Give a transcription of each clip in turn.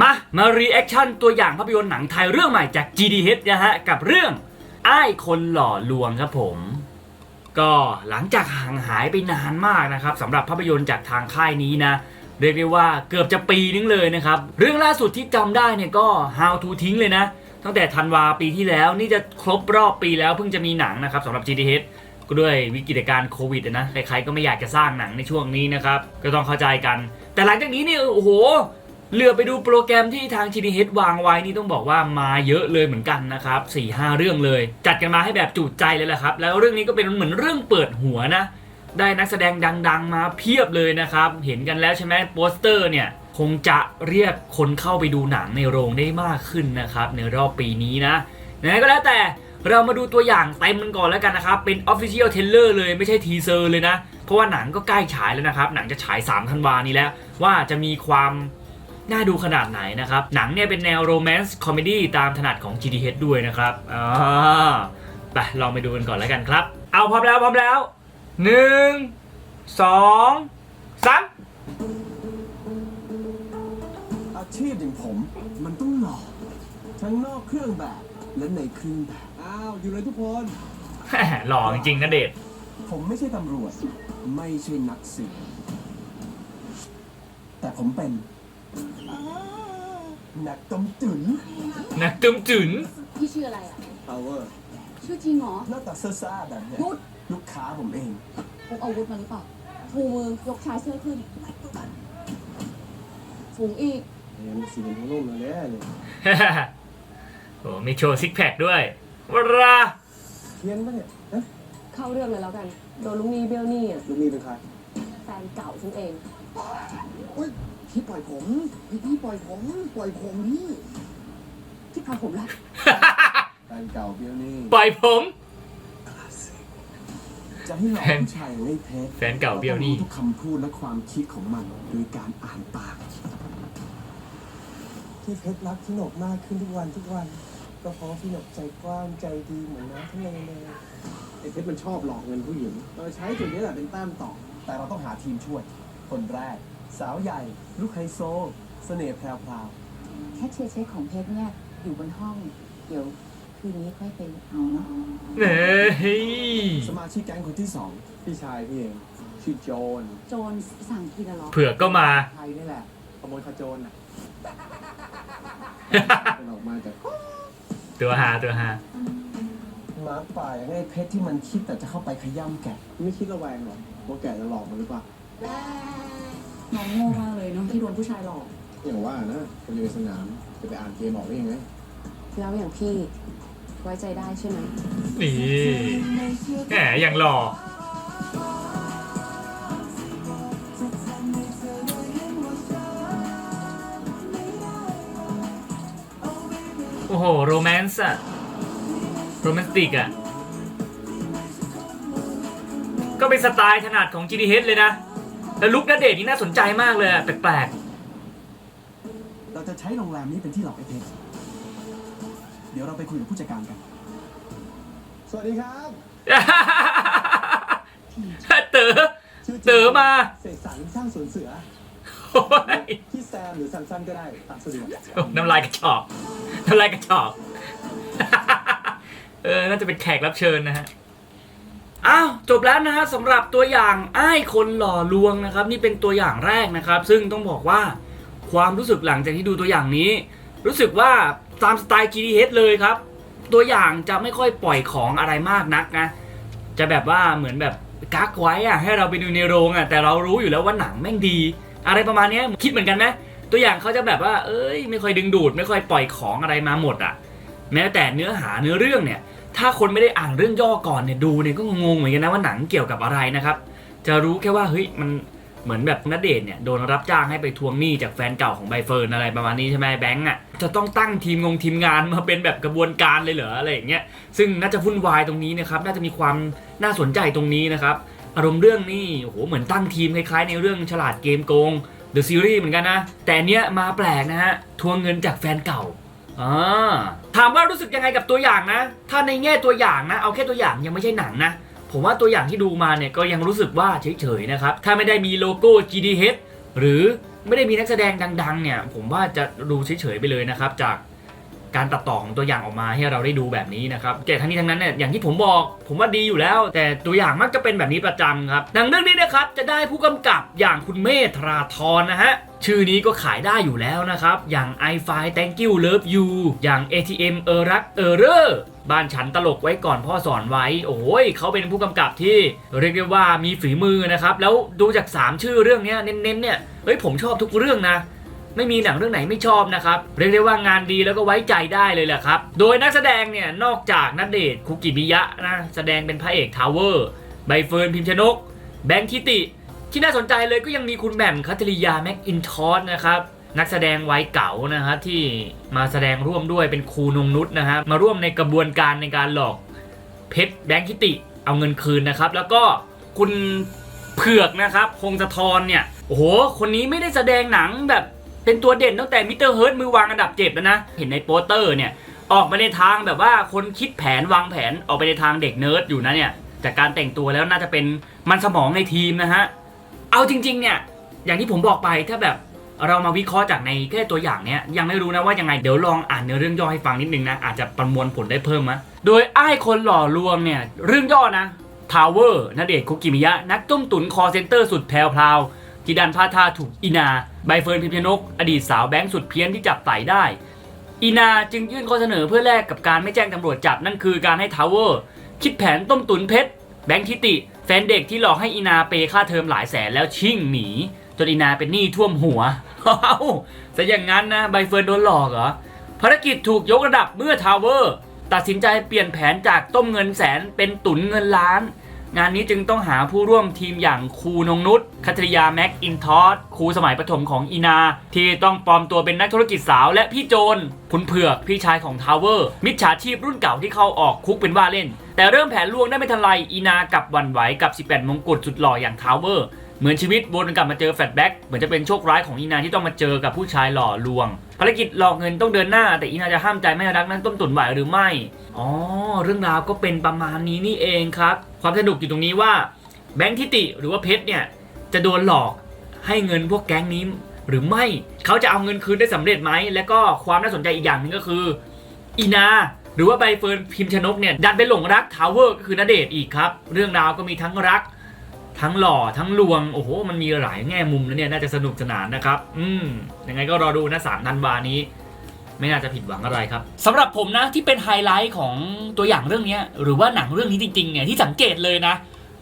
มา มารีแอคชั่นตัวอย่างภาพยนตร์หนังไทยเรื่องใหม่จาก GDH นะฮะ กับเรื่องอ้ายคนหล่อลวงครับผม ก็หลังจากห่างหายไปนานมากนะครับสำหรับภาพยนตร์จากทางค่ายนี้นะ เรียกได้ว่าเกือบจะปีนึงเลยนะครับ เรื่องล่าสุดที่จำได้เนี่ยก็ How to ทิ้งเลยนะ ตั้งแต่ธันวาปีที่แล้วนี่จะครบรอบปีแล้วเพิ่งจะมีหนังนะครับสำหรับ GDH ก็ด้วยวิกฤตการณ์โควิดนะใครๆก็ไม่อยากจะสร้างหนังในช่วงนี้นะครับ ก็ต้องเข้าใจกัน แต่หลังจากนี้เนี่ยโอ้โห เหลือไปดูโปรแกรมที่ทาง GDH วางไว้นี่ต้องบอกว่ามาเยอะเลยเหมือนกันนะครับ4 5 เรื่องเลย จัดกันมาให้แบบจุใจเลยแหละครับ แล้วเรื่องนี้ก็เป็นเหมือนเรื่องเปิดหัวนะ ได้นักแสดงดัง ๆ มาเพียบเลยนะครับ เห็นกันแล้วใช่ไหมโปสเตอร์เนี่ยคงจะเรียกคนเข้าไปดูหนังในโรงได้มากขึ้นนะครับในรอบปีนี้นะยังไงก็แล้วแต่เรามาดูตัวอย่างเต็มมันก่อนแล้วกันนะครับ เป็น Official t r a i l e r เลยไม่ใช่ทีเซอร์เลยนะ เพราะว่าหนังก็ใกล้ฉายแล้วนะครับ หนังจะฉาย3ธันวานี้แล้ว ว่าจะมีความ น่าดูขนาดไหนนะครับ หนังเนี่ยเป็นแนวโรแมนต์คอมเมดี้ตามถนัดของ GDH ด้วยนะครับอ่าไปลองไปดูกันก่อนแล้วกันครับ เอาพร้อมแล้วพร้อมแล้วหนึ่งสองสามอาชีพอย่างผมมันต้องหล่อทั้งนอกเครื่องแบบและในเครื่องแบบอ้าวอยู่เลยทุกคนแหม่หล่อจริงๆนะเดชผมไม่ใช่ตำรวจ ไม่ใช่นักสืบแต่ผมเป็น นักกำจุนนักจุมจุนพี่ชื่ออะไรอะ power ชื่อจริงเหรอหน้าตาซ่าๆแบบเนี้ยหยุดลูกค้าผมเอง พกอาวุธมาหรือเปล่าชูมือยกชายเสื้อขึ้นสูงอีกเรียนสีเป็นรุ่มเลยเลยโอ้มีโชว์ซิกแพคด้วยวราเทียนปะเนี่ยนะเข้าเรื่องเลยแล้วกัน โดนลุงนี่เบลนี่อะลูกนี้เป็นใครแฟนเก่าฉันเองอุ้ย พี่ปล่อยผมพี่พี่ปล่อยผม ปล่อยผมพี่ที่พาผมละแฟนเก่าเบี้ยวนี่ปล่อยผม จะให้หลอกผู้ชายอย่างไอ้เพชรแฟนเก่าเบี้ยวนี่ราต้องรู้ทุกคำพูดและความคิดของมันโดยการอ่านปาก ที่เพชรรักพี่หนกมากขึ้นทุกวันทุกวัน ก็เพราะพี่หนกใจกว้างใจดีเหมือนน้ำทะเลเลยไอ้เพชรมันชอบหลอกเงินผู้หญิงเราใช้จุดนี้แหละเป็นแต้มต่อ แต่เราต้องหาทีมช่วย คนแรก สาวใหญ่ ลูกไฮโซ เสน่ห์แพรวแคชเชียร์เช็คของเพชรเนี่ยอยู่บนห้อง เดี๋ยวคืนนี้ค่อยไปเอาเนาะเฮ้ยๆสมาชิกแก๊งคนที่สองพี่ชายพี่เองชื่อโจนโจรสั่งกินอะเหรอเผือกก็มา ไทยนี่แหละขโมยขโจรน่ะ มันออกมาจากตัวหาตัวหามาร์คป่าอย่างไอ้เพชรที่มันคิดแต่จะเข้าไปขย้ำแกะ ไม่คิดระแวงหรอกว่าแกะจะหลอกมันหรือเปล่า น้องโง่มากเลยเนาะที่โดนผู้ชายหลอก อย่างว่านะคนอยู่ในสนามจะไปอ่านเกมออกได้ยังไงแล้วอย่างพี่ไว้ใจได้ใช่ไหมนี่แหมยังหล่อโอ้โห โรแมนส์อะโรแมนติกอะก็เป็นสไตล์ถนัดของ GDH เลยนะ แล้วลุคณเดชน์นี่น่าสนใจมากเลยอะแปลกเราจะใช้โรงแรมนี้เป็นที่หลอกไอ้เพชรเดี๋ยวเราไปคุยกับผู้จัดการกัน สวัสดีครับ ๆ เต๋อเต๋อมา เสกสรรช่างสวนเสือโอ้ยพี่แซมหรือซันซันก็ได้ตามสะดวกน้ำลายกระชอก น้ำลายกระชอก เออ น่าจะเป็นแขกรับเชิญนะฮะ อ้าวจบแล้วนะฮะสำหรับตัวอย่างอ้ายคนหล่อลวงนะครับ นี่เป็นตัวอย่างแรกนะครับ ซึ่งต้องบอกว่าความรู้สึกหลังจากที่ดูตัวอย่างนี้ รู้สึกว่าตามสไตล์ GDH เลยครับ ตัวอย่างจะไม่ค่อยปล่อยของอะไรมากนักนะจะแบบว่าเหมือนแบบกักไว้อะให้เราไปดูในโรงอะแต่เรารู้อยู่แล้วว่าหนังแม่งดี อะไรประมาณนี้คิดเหมือนกันไหมตัวอย่างเขาจะแบบว่า เอ้ย ไม่ค่อยดึงดูด ไม่ค่อยปล่อยของอะไรมาหมดอะแม้แต่เนื้อหาเนื้อเรื่องเนี่ย ถ้าคนไม่ได้อ่านเรื่องย่อก่อนเนี่ยดูเนี่ยก็งงเหมือนกันนะว่าหนังเกี่ยวกับอะไรนะครับ จะรู้แค่ว่าเฮ้ยมันเหมือนแบบนเดชน์เนี่ยโดนรับจ้างให้ไปทวงหนี้จากแฟนเก่าของใบเฟิร์นอะไรประมาณนี้ใช่ไหมแบงก์อะจะต้องตั้งทีมงงทีมงานมาเป็นแบบกระบวนการเลยเหรออะไรอย่างเงี้ยซึ่งน่าจะวุ่นวายตรงนี้นะครับน่าจะมีความน่าสนใจตรงนี้นะครับอารมณ์เรื่องนี่โอ้โหเหมือนตั้งทีมคล้ายๆ ในเรื่องฉลาดเกมโกง The Series เหมือนกันนะแต่เนี้ยมาแปลกนะฮะทวงเงินจากแฟนเก่า อ่าถามว่ารู้สึกยังไงกับตัวอย่างนะ ถ้าในแง่ตัวอย่างนะ เอาแค่ตัวอย่างยังไม่ใช่หนังนะ ผมว่าตัวอย่างที่ดูมาเนี่ยก็ยังรู้สึกว่าเฉยๆนะครับ ถ้าไม่ได้มีโลโก้ GDH หรือไม่ได้มีนักแสดงดังๆเนี่ย ผมว่าจะดูเฉยๆไปเลยนะครับ จาก การตัดต่อของตัวอย่างออกมาให้เราได้ดูแบบนี้นะครับแต่ทั้งนี้ทั้งนั้นเนี่ยอย่างที่ผมบอกผมว่าดีอยู่แล้ว แต่ตัวอย่างมักจะเป็นแบบนี้ประจำครับหนังเรื่องนี้นะครับจะได้ผู้กำกับอย่างคุณเมธราธรนะฮะชื่อนี้ก็ขายได้อยู่แล้วนะครับ อย่าง i f i Thank you Love you อย่าง ATM เออรักเออเรอบ้านฉันตลกไว้ก่อนพ่อสอนไว้ โอ้ยเขาเป็นผู้กำกับที่เรียกได้ว่ามีฝีมือนะครับ แล้วดูจาก 3 ชื่อเรื่องเนี้ยเน้นๆเนี่ยเฮ้ยผมชอบทุกเรื่องนะ ไม่มีหนังเรื่องไหนไม่ชอบนะครับเรียกได้ว่างานดีแล้วก็ไว้ใจได้เลยแหละครับ โดยนักแสดงเนี่ยนอกจากนัดเดทคุกิมิยะนะแสดงเป็นพระเอกทาวเวอร์ใบเฟิร์นพิมชนก แบงค์ทิติ ที่น่าสนใจเลยก็ยังมีคุณแหม่มคัตริยาแม็กอินทอสนะครับนักแสดงวัยเก่านะฮะที่มาแสดงร่วมด้วยเป็นครูนงนุษย์นะฮะมาร่วมในกระบวนการในการหลอกเพชรแบงค์ทิติเอาเงินคืนนะครับ แล้วก็คุณเผือกนะครับพงศธรเนี่ยโอ้โหคนนี้ไม่ได้แสดงหนังแบบ เป็นตัวเด่นตั้งแต่มิเตอร์เฮิร์ตมือวางอันดับเจ็ดแล้วนะ เห็นในโปสเตอร์เนี่ย ออกมาในทางแบบว่าคนคิดแผนวางแผนออกไปในทางเด็กเนิร์ดอยู่นะเนี่ยจากการแต่งตัวแล้วน่าจะเป็นมันสมองในทีมนะฮะ เอาจริง ๆ เนี่ย อย่างที่ผมบอกไปถ้าแบบเรามาวิเคราะห์จากในแค่ตัวอย่างเนี้ยยังไม่รู้นะว่ายังไงเดี๋ยวลองอ่านเนื้อเรื่องย่อให้ฟังนิดนึงนะ อาจจะประมวลผลได้เพิ่มมะโดยไอ้ายคนหล่อลวงเนี่ย เรื่องย่อนะทาวเวอร์นเดชคุกิมิยะ นักต้มตุ๋นคอเซนเตอร์สุดแพรวพราว ที่ดันพาทาถูกอีนา ใบเฟิร์นพิมพนก อดีตสาวแบงค์สุดเพี้ยนที่จับไต่ได้ อีนาจึงยื่นข้อเสนอเพื่อแลกกับการไม่แจ้งตำรวจจับนั่นคือการให้ทาวเวอร์คิดแผนต้มตุ๋นเพชรแบงค์ทิติ แฟนเด็กที่หลอกให้อีนาเปย์ค่าเทอมหลายแสนแล้วชิ่งหนีจนอีนาเป็นหนี้ท่วมหัวเอ้าแต่อย่างนั้นนะใบเฟิร์นโดนหลอกเหรอภารกิจถูกยกระดับเมื่อทาวเวอร์ตัดสินใจเปลี่ยนแผนจากต้มเงินแสนเป็นตุนเงินล้าน งานนี้จึงต้องหาผู้ร่วมทีมอย่างครูนงนุษคัตริยาแม็กอินทอสครูสมัยประถมของอีนา ที่ต้องปลอมตัวเป็นนักธุรกิจสาวและพี่โจนคุณเผือกพี่ชายของทาวเวอร์ มิจฉาชีพรุ่นเก่าที่เข้าออกคุกเป็นว่าเล่น แต่เริ่มแผนลวงได้ไม่ทันไรอีนากับวันไหวกับ 18 มงกุฎสุดหล่ออย่างทาวเวอร์ เหมือนชีวิตวนกลับมาเจอแฟลชแบ็กเหมือนจะเป็นโชคร้ายของอีนาที่ต้องมาเจอกับผู้ชายหล่อลวง ภารกิจหลอกเงินต้องเดินหน้า แต่อีนาจะห้ามใจไม่ให้รักนั้นต้มตุ๋นไหวหรือไม่ อ๋อ เรื่องราวก็เป็นประมาณนี้นี่เองครับ ความสนุกอยู่ตรงนี้ว่าแบงค์ทิติหรือว่าเพชรเนี่ยจะโดนหลอกให้เงินพวกแก๊งนี้หรือไม่เขาจะเอาเงินคืนได้สำเร็จไหม และก็ความน่าสนใจอีกอย่างหนึ่งก็คืออีนาหรือว่าใบเฟิร์นพิมพ์ชนกเนี่ยดันไปหลงรักทาวเวอร์ก็คือณเดชอีกครับ เรื่องราวก็มีทั้งรัก ทั้งหล่อทั้งลวง โอ้โห มันมีหลายแง่มุมนะเนี่ย น่าจะสนุกสนานนะครับ อืมยังไงก็รอดูนะสามธันวานี้ ไม่น่าจะผิดหวังอะไรครับสำหรับผมนะที่เป็นไฮไลท์ของตัวอย่างเรื่องนี้หรือว่าหนังเรื่องนี้จริงๆเนี่ยที่สังเกตเลยนะ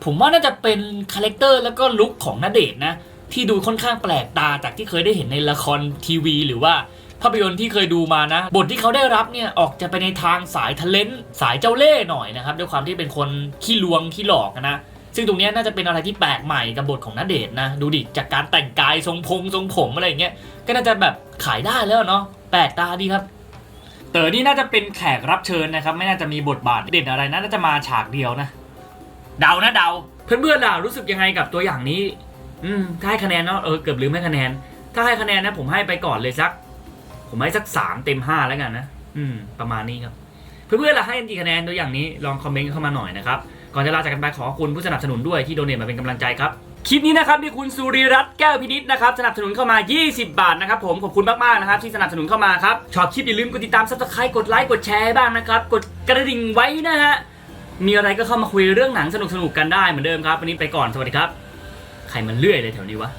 ผมว่าน่าจะเป็นคาแรคเตอร์แล้วก็ลุคของณเดชนะ ที่ดูค่อนข้างแปลกตาจากที่เคยได้เห็นในละครทีวี หรือว่าภาพยนตร์ที่เคยดูมานะ บทที่เขาได้รับเนี่ย ออกจะไปในทางสายทะเลนสายเจ้าเล่ห์หน่อยนะครับ ด้วยความที่เป็นคนขี้ลวงขี้หลอกนะ ซึ่งตรงนี้น่าจะเป็นอะไรที่แปลกใหม่กับบทของณเดชน์นะ ดูดิจากการแต่งกายทรงพงทรงผมอะไรอย่างเงี้ยก็น่าจะแบบขายได้แล้วเนาะแปลกตาดีครับเต๋อนี่น่าจะเป็นแขกรับเชิญนะครับ ไม่น่าจะมีบทบาทเด่นอะไรนะน่าจะมาฉากเดียวนะ เดานะเดาเพื่อนๆล่ะรู้สึกยังไงกับตัวอย่างนี้ อืมถ้าให้คะแนนเนาะเออเกือบลืมให้คะแนน ถ้าให้คะแนนนะผมให้ไปก่อนเลยสัก ผมให้สักสามเต็มห้าแล้วกันนะอืม ประมาณนี้ครับ เพื่อนๆล่ะให้กันกี่คะแนนตัวอย่างนี้ลองคอมเมนต์เข้ามาหน่อยนะครับ ก่อนจะลาจากกันไปขอขอบคุณผู้สนับสนุนด้วยที่โดเนทมาเป็นกำลังใจครับคลิปนี้นะครับมีคุณสุริรัตน์แก้วพินิษนะครับสนับสนุนเข้ามา 20 บาทนะครับผมขอบคุณมากๆนะครับที่สนับสนุนเข้ามาครับชอบคลิปอย่าลืมกดติดตามซับสไครต์กดไลค์กดแชร์บ้างนะครับกดกระดิ่งไว้นะฮะมีอะไรก็เข้ามาคุยเรื่องหนังสนุกๆกันได้เหมือนเดิมครับวันนี้ไปก่อนสวัสดีครับ ใครมันเลื่อยเลยแถวนี้วะ